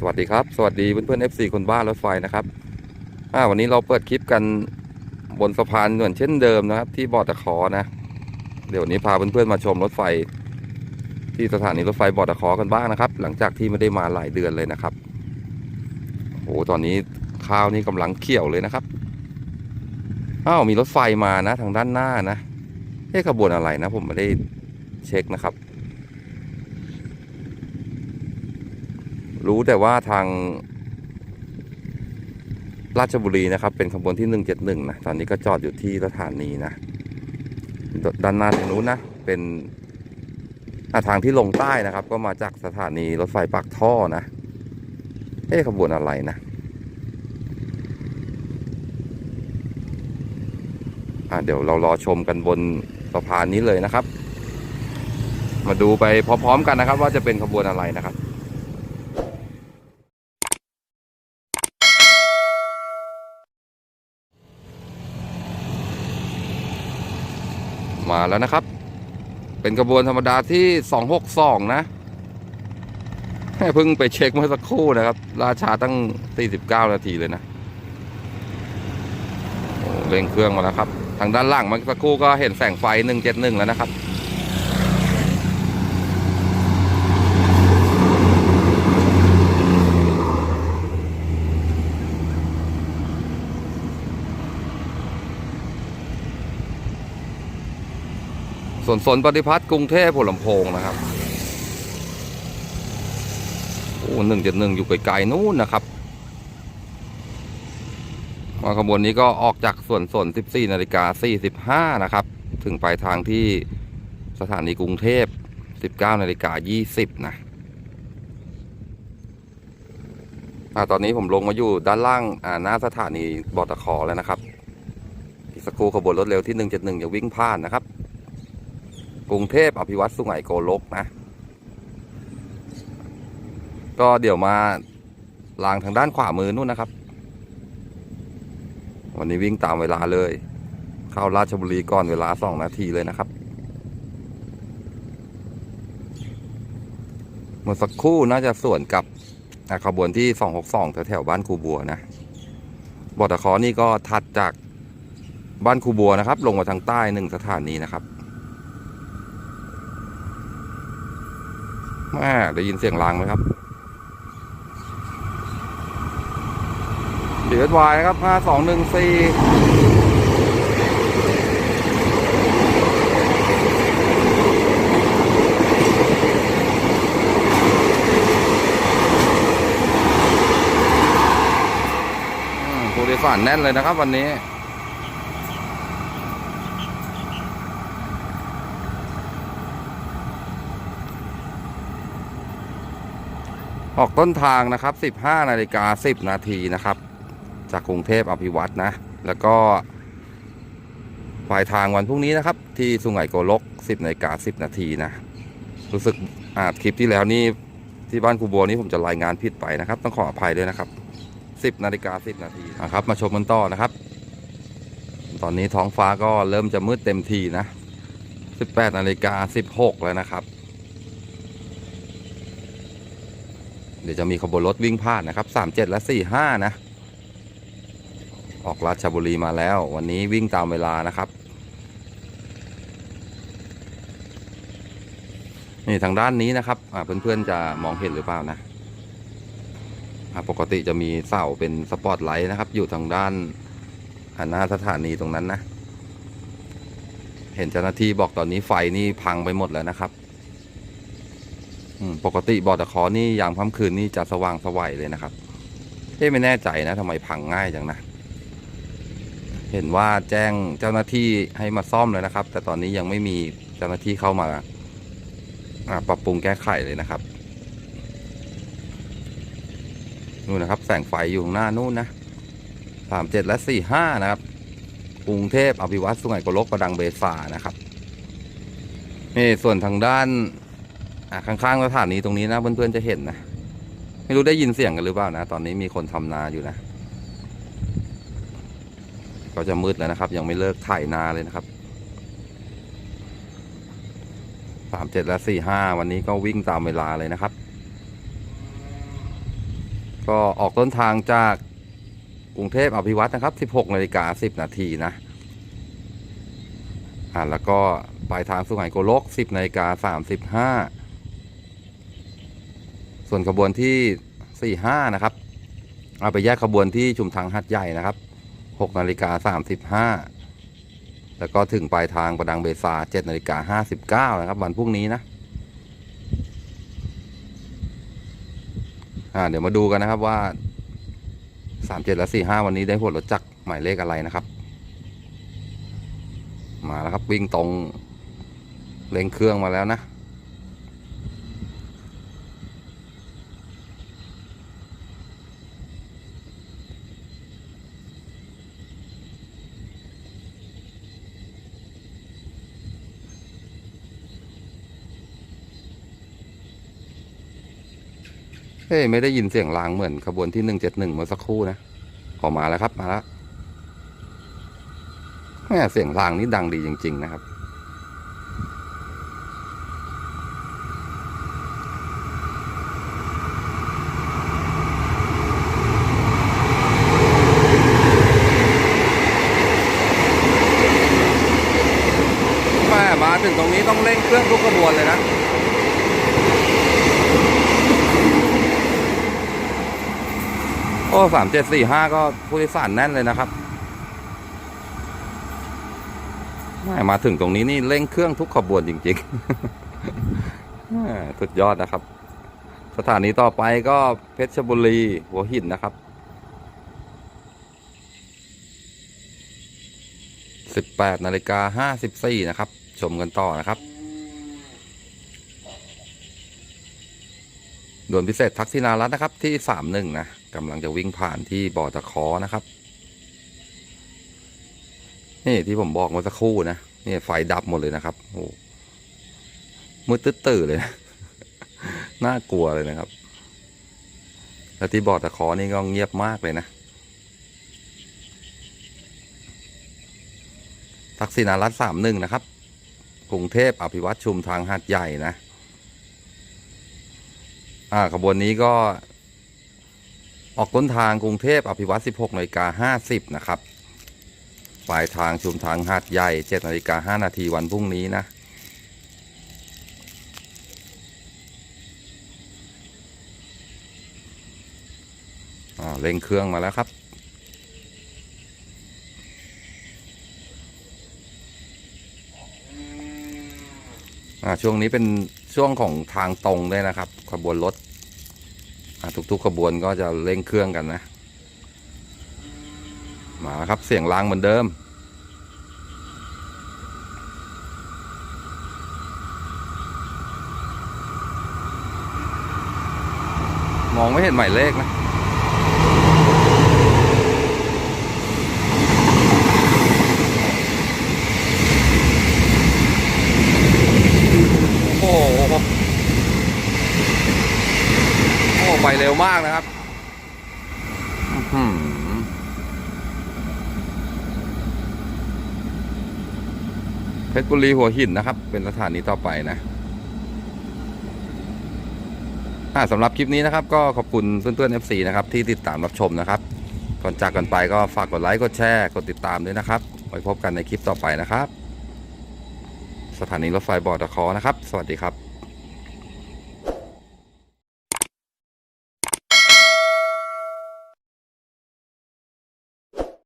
สวัสดีครับ สวัสดีเพื่อนๆ FC คนบ้านรถไฟนะครับอ่าวันนี้เราเปิดคลิปกันบนสะพานเหมือนเช่นเดิมนะครับ ที่บอตะขอนะ เดี๋ยววนนี้พาเพื่อนๆมาชมรถไฟ ที่สถานีรถไฟบอตะขอกันบ้างนะครับ หลังจากที่ไม่ได้มาหลายเดือนเลยนะครับโอ้โหตอนนี้ข้าวนี่กำลังเขียวเลยนะครับอ้าวมีรถไฟมานะ ทางด้านหน้านะเอ๊ะขบวนอะไรนะ ผมไม่ได้เช็คนะครับ รู้แต่ว่าทางราชบุรีนะครับ เป็นขบวนที่ 171 นะ ตอนนี้ก็จอดอยู่ที่สถานีนะ ด้านหน้าทางนู้นนะ เป็นอะทางที่ลงใต้นะครับ ก็มาจากสถานีรถไฟปากท่อนะ เอ๊ะขบวนอะไรนะอะเดี๋ยวเรารอชมกันบนสะพานนี้เลยนะครับ มาดูไปพร้อมๆกันนะครับ ว่าจะเป็นขบวนอะไรนะครับ มาแล้วนะครับ เป็นกระบวนธรรมดาที่ 262 นะเพิ่งไปเช็คเมื่อสักครู่นะครับ ราชาตั้ง 49 นาทีเลยนะเร่งเครื่องมาแล้วครับ ทางด้านล่างเมื่อสักครู่ก็เห็นแสงไฟ 171 แล้วนะครับ ส่วนสนปฏิพัฒน์กรุงเทพหัวลำโพงนะครับโอ้หนึ่งเจ็ดหนึ่งอยู่ไกลๆนู่นนะครับมาขบวนนี้ก็ออกจากส่วนสน14นาฬิกา45นะครับ ถึงปลายทางที่สถานีกรุงเทพ 19นาฬิกา20นะอ่าตอนนี้ผมลงมาอยู่ด้านล่างหน้าสถานีบอตะขอแล้วนะครับ อีกสักครู่ขบวนรถเร็วที่ 171จะวิ่งผ่านนะครับ กรุงเทพอภิวัตสุไหงโกลกนะ ก็เดี๋ยวมาลางทางด้านขวามือนู่นนะครับ วันนี้วิ่งตามเวลาเลย เข้าราชบุรีก่อนเวลาสองนาทีเลยนะครับ เมื่อสักครู่น่าจะส่วนกับอะขบวนที่ 262 แถวๆบ้านครูบัวนะบอตะคอนี่ก็ถัดจากบ้านครูบัวนะครับ ลงมาทางใต้หนึ่งสถานีนะครับ แม่ได้ยินเสียงรางไหมครับเดือดวายนะครับห้าสองหนึ่งสี่ผู้โดยสารแน่นเลยนะครับวันนี้ ออกต้นทางนะครับ 15นาฬิกา10 นาทีนะครับ จากกรุงเทพอภิวัตนะ แล้วก็ปลายทางวันพรุ่งนี้นะครับ ที่สุไหงโกลก 10นาฬิกา10 นาทีนะ รู้สึกอ่าคลิปที่แล้วนี่ที่บ้านครูบัวนี่ผมจะรายงานผิดไปนะครับ ต้องขออภัยด้วยนะครับ 10นาฬิกา10 นาทีนะครับ มาชมกันต่อนะครับ ตอนนี้ท้องฟ้าก็เริ่มจะมืดเต็มทีนะ 18นาฬิกา16 แล้วนะครับ เดี๋ยวจะมีขบวนรถวิ่งผ่านนะครับ 37 และ 45 นะ ออกราชบุรีมาแล้ว วันนี้วิ่งตามเวลานะครับ นี่ทางด้านนี้นะครับเพื่อนๆจะมองเห็นหรือเปล่านะปกติจะมีเสาเป็นสปอตไลท์นะครับ อยู่ทางด้านหน้าสถานีตรงนั้นนะ เห็นเจ้าหน้าที่บอกตอนนี้ไฟนี่พังไปหมดแล้วนะครับ ปกติบอตะคอนี่ยามค่ำคืนนี่จะสว่างสวัยเลยนะครับเอ๊ไม่แน่ใจนะทำไมพังง่ายจังนะ เห็นว่าแจ้งเจ้าหน้าที่ให้มาซ่อมเลยนะครับ แต่ตอนนี้ยังไม่มีเจ้าหน้าที่เข้ามาปรับปรุงแก้ไขเลยนะครับนู่นนะครับ แสงไฟอยู่ข้างหน้านู่นนะสามเจ็ดและสี่ห้านะครับกรุงเทพอภิวัตสุไหงโกลกประดังเบสานะครับนี่ส่วนทางด้าน อะข้างๆสถานีตรงนี้นะเพื่อนๆจะเห็นนะไม่รู้ได้ยินเสียงกันหรือเปล่านะ ตอนนี้มีคนทำนาอยู่นะ ก็จะมืดแล้วนะครับ ยังไม่เลิกถ่ายนาเลยนะครับสามเจ็ดและสี่ห้าวันนี้ก็วิ่งตามเวลาเลยนะครับ ก็ออกต้นทางจากกรุงเทพอภิวัตนะครับ16นาฬิกา10นาทีนะอ่าแล้วก็ปลายทางสุไหงโกลก10นาฬิกา35ส่ ส่วนขบวนที่ 45 นะครับ เอาไปแยกขบวนที่ชุมทางหัดใหญ่นะครับ6นาฬิกา35 แล้วก็ถึงปลายทางประดังเบซา7นาฬิกา59 นะครับ วันพรุ่งนี้นะอ่าเดี๋ยวมาดูกันนะครับว่า37และ45 วันนี้ได้หัวรถจักรหมายเลขอะไรนะครับ มาแล้วครับวิ่งตรงเร่งเครื่องมาแล้วนะ เฮ้ยไม่ได้ยินเสียงรางเหมือนขบวนที่หนึ่งเจ็ดหนึ่งเมื่อสักครู่นะขอกมาแล้วครับมาแล้วแม่เสียงรางนี่ดังดีจริง ๆ นะครับแม่มาถึงตรงนี้ต้องเร่งเครื่องทุกขบวนเลยนะ โอ้สามเจ็ดสี่ห้าก็ผู้โดยสารแน่นเลยนะครับแม่มาถึงตรงนี้นี่เร่งเครื่องทุกขบวนจริงๆสุดยอดนะครับ สถานีต่อไปก็เพชรบุรีหัวหินนะครับสิบแปดนาฬิกาห้าสิบสี่นะครับ ชมกันต่อนะครับด่วนพิเศษทักษิณารัตนะครับที่สามหนึ่งนะ กำลังจะวิ่งผ่านที่บ่อตะคอนะครับ นี่ที่ผมบอกเมื่อสักครู่นะนี่ไฟดับหมดเลยนะครับโอ้มืดตื้อเลยนะน่ากลัวเลยนะครับ แล้วที่บ่อตะคอนี่ก็เงียบมากเลยนะ ทักษิณารัตสามหนึ่งนะครับ กรุงเทพอภิวัตชุมทางหาดใหญ่นะ อ่าขบวนนี้ก็ ออกต้นทางกรุงเทพอภิวัต16นาฬิกา50 นะครับ ปลายทางชุมทางหาดใหญ่7นาฬิกา5นาทีวันพรุ่งนี้นะอ่าเร่งเครื่องมาแล้วครับอ่าช่วงนี้เป็นช่วงของทางตรงด้วยนะครับ ขบวนรถ ทุกๆขบวนก็จะเร่งเครื่องกันนะ มาครับเสียงลางเหมือนเดิม มองไม่เห็นหมายเลขนะ โอ้โห โอ้ไป เร็วมากนะครับเพชรบุรีหัวหินนะครับ เป็นสถานีต่อไปนะสำหรับคลิปนี้นะครับ ก็ขอบคุณเพื่อนๆ FC นะครับ ที่ติดตามรับชมนะครับ ก่อนจากกันไปก็ฝากกดไลค์กดแชร์กดติดตามด้วยนะครับไว้พบกันในคลิปต่อไปนะครับ สถานีรถไฟบอร์ดคอนะครับ สวัสดีครับ